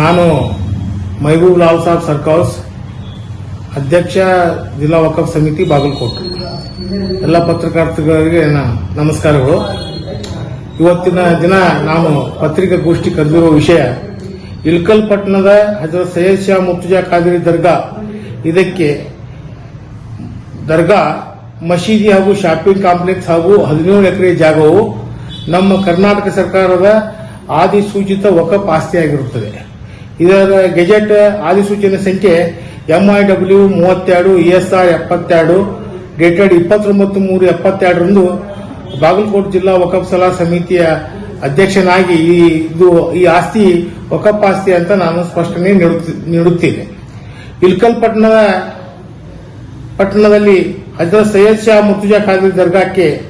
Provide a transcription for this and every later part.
ನಾನು ಮೈಬೂಬ್ ಲಾಲ್ ಸಾಬ್ ಸರ್ಕೌಸ್ ಅಧ್ಯಕ್ಷ ಜಿಲ್ಲಾ ವಕಫ್ ಸಮಿತಿ ಬಾಗಲಕೋಟೆ. ಎಲ್ಲ ಪತ್ರಕರ್ತರಿಗೆ ನಮಸ್ಕಾರಗಳು. ಇವತ್ತಿನ ದಿನ ನಾನು ಪತ್ರಿಕಾಗೋಷ್ಠಿ ಕರೆದಿರುವ ವಿಷಯ ಇಲ್ಕಲ್ ಪಟ್ಟಣದ ಹಜರತ್ ಸೈಯದ್ ಶಾ ಮುರ್ತುಜಾ ಖಾದ್ರಿ ದರ್ಗಾ. ಇದಕ್ಕೆ ದರ್ಗಾ, ಮಸೀದಿ ಹಾಗೂ ಶಾಪಿಂಗ್ ಕಾಂಪ್ಲೆಕ್ಸ್ ಹಾಗೂ ಹದಿನೇಳು ಎಕರೆ ಜಾಗವು ನಮ್ಮ ಕರ್ನಾಟಕ ಸರ್ಕಾರದ ಆದಿಸೂಚಿತ ವಕಫ್ ಆಸ್ತಿಯಾಗಿರುತ್ತದೆ. ಇದರ ಗೆಜೆಟ್ ಆದಿಸೂಚನೆ ಸಂಖ್ಯೆ ಎಂಐ ಡಬ್ಲ್ಯೂ ಮೂವತ್ತೆರಡು ಇಎಸ್ಆರ್ ಎಪ್ಪತ್ತೆರಡು ಡೇಟೆಡ್ ಇಪ್ಪತ್ತೊಂಬತ್ತು ಮೂರು ಎಪ್ಪತ್ತೆರಡರಂದು ಬಾಗಲಕೋಟೆ ಜಿಲ್ಲಾ ವಕಫ್ ಸಲಹಾ ಸಮಿತಿಯ ಅಧ್ಯಕ್ಷನಾಗಿ ಈ ಇದು ಈ ಆಸ್ತಿ ವಕಫ್ ಆಸ್ತಿ ಅಂತ ನಾನು ಸ್ಪಷ್ಟನೆ ನೀಡುತ್ತಿ- ನೀಡುತ್ತೇನೆ. ಇಲ್ಕಲ್ ಪಟ್ಟಣದ ಪಟ್ಟಣದಲ್ಲಿ ಹಜರತ್ ಸೈಯದ್ ಶಾ ಮುರ್ತುಜಾ ಖಾದ್ರಿ ದರ್ಗಾಕ್ಕೆ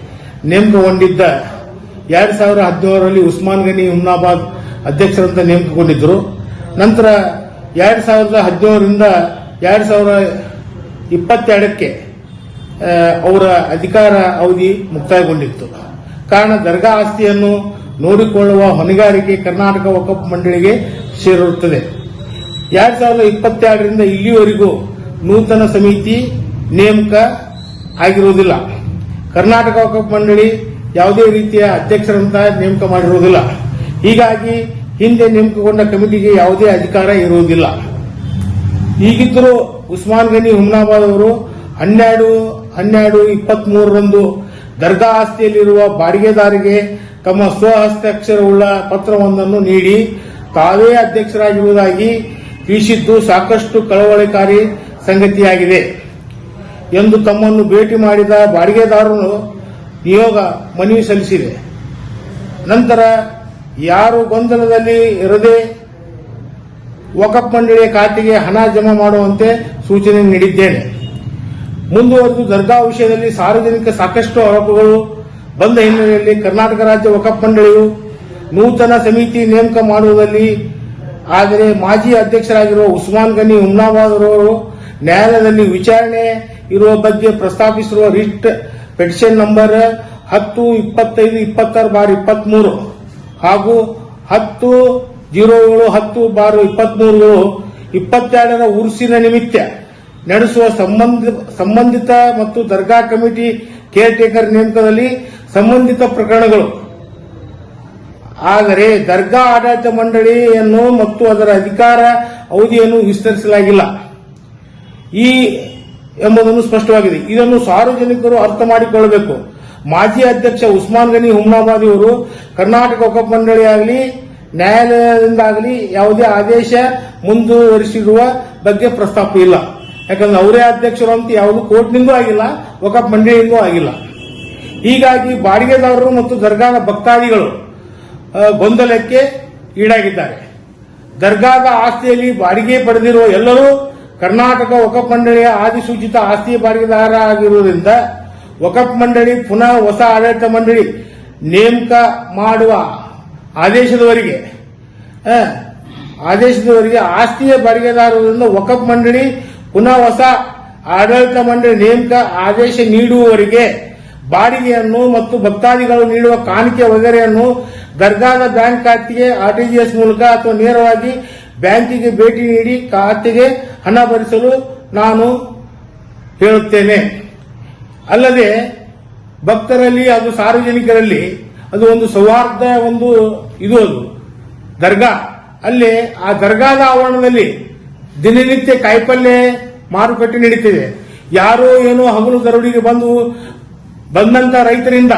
ನೇಮಕಗೊಂಡಿದ್ದ ಎರಡು ಸಾವಿರ ಹದಿನೇಳರಲ್ಲಿ ಉಸ್ಮಾನ್ ಗನಿ ಹುಮ್ನಾಬಾದ್ ಅಧ್ಯಕ್ಷರಂತ ನೇಮಕಗೊಂಡಿದ್ದರು. ನಂತರ ಎರಡು ಸಾವಿರದ ಹದಿನೇಳರಿಂದ ಎರಡು ಸಾವಿರ ಇಪ್ಪತ್ತೆರಡಕ್ಕೆ ಅವರ ಅಧಿಕಾರ ಅವಧಿ ಮುಕ್ತಾಯಗೊಂಡಿತ್ತು. ಕಾರಣ ದರ್ಗಾ ಆಸ್ತಿಯನ್ನು ನೋಡಿಕೊಳ್ಳುವ ಹೊಣೆಗಾರಿಕೆ ಕರ್ನಾಟಕ ವಕಫ್ ಮಂಡಳಿಗೆ ಸೇರಿರುತ್ತದೆ. ಎರಡು ಸಾವಿರದ ಇಪ್ಪತ್ತೆರಡರಿಂದ ಇಲ್ಲಿಯವರೆಗೂ ನೂತನ ಸಮಿತಿ ನೇಮಕ ಆಗಿರುವುದಿಲ್ಲ. ಕರ್ನಾಟಕ ವಕಫ್ ಮಂಡಳಿ ಯಾವುದೇ ರೀತಿಯ ಅಧ್ಯಕ್ಷರಂತ ನೇಮಕ ಮಾಡಿರುವುದಿಲ್ಲ. ಹೀಗಾಗಿ ಹಿಂದೆ ನೇಮಕಗೊಂಡ ಕಮಿಟಿಗೆ ಯಾವುದೇ ಅಧಿಕಾರ ಇರುವುದಿಲ್ಲ. ಈಗಿದ್ದರೂ ಉಸ್ಮಾನ್ ಗನಿ ಹುಮ್ನಾಬಾದ್ ಅವರು ಹನ್ನೆರಡು ಹನ್ನೆರಡು ಇಪ್ಪತ್ತ್ ಮೂರರಂದು ದರ್ಗಾ ಆಸ್ತಿಯಲ್ಲಿರುವ ಬಾಡಿಗೆದಾರಿಗೆ ತಮ್ಮ ಸ್ವಹಸ್ತಾಕ್ಷರವುಳ್ಳ ಪತ್ರವೊಂದನ್ನು ನೀಡಿ ತಾವೇ ಅಧ್ಯಕ್ಷರಾಗಿರುವುದಾಗಿ ತಿಳಿಸಿದ್ದು ಸಾಕಷ್ಟು ಕಳವಳಕಾರಿ ಸಂಗತಿಯಾಗಿದೆ. ಎಂದು ತಮ್ಮನ್ನು ಭೇಟಿ ಮಾಡಿದ ಬಾಡಿಗೆದಾರರು ನಿಯೋಗ ಮನವಿ ಸಲ್ಲಿಸಿದೆ. ನಂತರ ಯಾರು ಗೊಂದಲದಲ್ಲಿ ಇರದೆ ವಕಫ್ ಮಂಡಳಿಯ ಖಾತೆಗೆ ಹಣ ಜಮಾ ಮಾಡುವಂತೆ ಸೂಚನೆ ನೀಡಿದ್ದೇನೆ. ಮುಂದುವರೆದು ದರ್ಗಾ ವಿಷಯದಲ್ಲಿ ಸಾರ್ವಜನಿಕ ಸಾಕಷ್ಟು ಆರೋಪಗಳು ಬಂದ ಹಿನ್ನೆಲೆಯಲ್ಲಿ ಕರ್ನಾಟಕ ರಾಜ್ಯ ವಕಫ್ ಮಂಡಳಿಯು ನೂತನ ಸಮಿತಿ ನೇಮಕ ಮಾಡುವುದಲ್ಲಿ, ಆದರೆ ಮಾಜಿ ಅಧ್ಯಕ್ಷರಾಗಿರುವ ಉಸ್ಮಾನ್ ಗನಿ ಉಮ್ನಾಬಾದ್ ಅವರು ನ್ಯಾಯಾಲಯದಲ್ಲಿ ವಿಚಾರಣೆ ಇರುವ ಬಗ್ಗೆ ಪ್ರಸ್ತಾಪಿಸಿರುವ ರಿಟ್ ಪೆಟಿಷನ್ ನಂಬರ್ ಹತ್ತು ಇಪ್ಪತ್ತೈದು ಇಪ್ಪತ್ತಾರು ಬಾರ್ ಇಪ್ಪತ್ಮೂರು. ಹಾಗೂ ಹತ್ತು ಜೀರೋ ಏಳು, ಹತ್ತು ಬಾರು ಇಪ್ಪತ್ಮೂರುಗಳು ಇಪ್ಪತ್ತೆರಡರ ಉರ್ಸಿನ ನಿಮಿತ್ತ ನಡೆಸುವ ಸಂಬಂಧ, ಸಂಬಂಧಿತ ಮತ್ತು ದರ್ಗಾ ಕಮಿಟಿ ಕೇರ್ ಟೇಕರ್ ನೇಮಕದಲ್ಲಿ ಸಂಬಂಧಿತ ಪ್ರಕರಣಗಳು. ಆದರೆ ದರ್ಗಾ ಆಡಳಿತ ಮಂಡಳಿಯನ್ನು ಮತ್ತು ಅದರ ಅಧಿಕಾರ ಅವಧಿಯನ್ನು ವಿಸ್ತರಿಸಲಾಗಿಲ್ಲ. ಈ ಎಂಬುದನ್ನು ಸ್ಪಷ್ಟವಾಗಿದೆ. ಇದನ್ನು ಸಾರ್ವಜನಿಕರು ಅರ್ಥ ಮಾಡಿಕೊಳ್ಳಬೇಕು. ಮಾಜಿ ಅಧ್ಯಕ್ಷ ಉಸ್ಮಾನ್ ಗನಿ ಹುಮ್ನಾಬಾದಿ ಅವರು ಕರ್ನಾಟಕ ವಕಫ್ ಮಂಡಳಿಯಾಗಲಿ ನ್ಯಾಯಾಲಯದಿಂದಾಗಲಿ ಯಾವುದೇ ಆದೇಶ ಮುಂದುವರಿಸಿರುವ ಬಗ್ಗೆ ಪ್ರಸ್ತಾಪ ಇಲ್ಲ. ಯಾಕಂದ್ರೆ ಅವರೇ ಅಧ್ಯಕ್ಷರು ಅಂತ ಯಾವುದು ಕೋರ್ಟ್ನಿಂದೂ ಆಗಿಲ್ಲ ವಕಫ್ ಮಂಡಳಿಯಿಂದೂ ಆಗಿಲ್ಲ. ಹೀಗಾಗಿ ಬಾಡಿಗೆದಾರರು ಮತ್ತು ದರ್ಗಾದ ಭಕ್ತಾದಿಗಳು ಗೊಂದಲಕ್ಕೆ ಈಡಾಗಿದ್ದಾರೆ. ದರ್ಗಾದ ಆಸ್ತಿಯಲ್ಲಿ ಬಾಡಿಗೆ ಪಡೆದಿರುವ ಎಲ್ಲರೂ ಕರ್ನಾಟಕ ವಕಫ್ ಮಂಡಳಿಯ ಆದಿಸೂಚಿತ ಆಸ್ತಿ ಬಾಡಿಗೆದಾರ ಆಗಿರುವುದರಿಂದ ವಕಫ್ ಮಂಡಳಿ, ಪುನಃ ಹೊಸ ಆಡಳಿತ ಮಂಡಳಿ ನೇಮಕ ಮಾಡುವ ಆದೇಶದವರೆಗೆ ಆದೇಶದವರೆಗೆ ಆಸ್ತಿಯ ಬಾಡಿಗೆದಾರರಿಂದ ವಕಫ್ ಮಂಡಳಿ, ಪುನಃ ಹೊಸ ಆಡಳಿತ ಮಂಡಳಿ ನೇಮಕ ಆದೇಶ ನೀಡುವವರಿಗೆ ಬಾಡಿಗೆಯನ್ನು ಮತ್ತು ಭಕ್ತಾದಿಗಳು ನೀಡುವ ಕಾಣಿಕೆ ವಗರೆಯನ್ನು ದರ್ಗಾದ ಬ್ಯಾಂಕ್ ಖಾತೆಗೆ ಆರ್ಟಿಜಿಎಸ್ ಮೂಲಕ ಅಥವಾ ನೇರವಾಗಿ ಬ್ಯಾಂಕಿಗೆ ಭೇಟಿ ನೀಡಿ ಖಾತೆಗೆ ಹಣ ಭರಿಸಲು ನಾನು ಹೇಳುತ್ತೇನೆ. ಅಲ್ಲದೆ ಭಕ್ತರಲ್ಲಿ ಅದು ಸಾರ್ವಜನಿಕರಲ್ಲಿ ಅದು ಒಂದು ಸೌಹಾರ್ದ, ಒಂದು ಇದು ಅದು, ದರ್ಗಾ. ಅಲ್ಲಿ ಆ ದರ್ಗಾದ ಆವರಣದಲ್ಲಿ ದಿನನಿತ್ಯ ಕಾಯಿಪಲ್ಯ ಮಾರುಕಟ್ಟೆ ನಡೀತಿದೆ. ಯಾರೋ ಏನೋ ಹಗಲು ದರೋಡಿಗೆ ಬಂದು, ಬಂದಂತ ರೈತರಿಂದ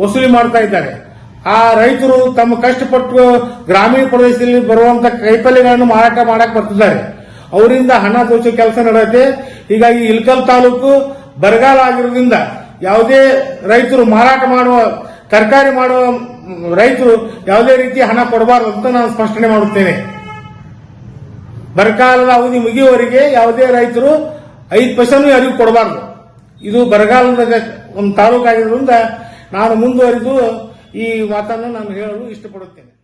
ವಸೂಲಿ ಮಾಡ್ತಾ ಇದ್ದಾರೆ. ಆ ರೈತರು ತಮ್ಮ ಕಷ್ಟಪಟ್ಟು ಗ್ರಾಮೀಣ ಪ್ರದೇಶದಲ್ಲಿ ಬರುವಂತ ಕೈಪಲ್ಯಗಳನ್ನು ಮಾರಾಟ ಮಾಡಕ್ ಬರ್ತಿದ್ದಾರೆ. ಅವರಿಂದ ಹಣ ದೋಚೋ ಕೆಲಸ ನಡೆಯುತ್ತೆ. ಹೀಗಾಗಿ ಇಲ್ಕಲ್ ತಾಲೂಕು ಬರಗಾಲ ಆಗಿರೋದ್ರಿಂದ ಯಾವುದೇ ರೈತರು ಮಾರಾಟ ಮಾಡುವ, ತರಕಾರಿ ಮಾಡುವ ರೈತರು ಯಾವುದೇ ರೀತಿ ಹಣ ಕೊಡಬಾರದು ಅಂತ ನಾನು ಸ್ಪಷ್ಟನೆ ಮಾಡುತ್ತೇನೆ. ಬರಗಾಲದ ಅವಧಿ ಮುಗಿಯುವವರೆಗೆ ಯಾವುದೇ ರೈತರು ಐದು ಪೈಸೆನೂ ಯಾರಿಗೂ ಕೊಡಬಾರದು. ಇದು ಬರಗಾಲದ ಒಂದು ತಾಲೂಕಾಗಿರೋದ್ರಿಂದ ನಾನು ಮುಂದುವರಿದು ಈ ಮಾತನ್ನು ನಾನು ಹೇಳಲು ಇಷ್ಟಪಡುತ್ತೇನೆ.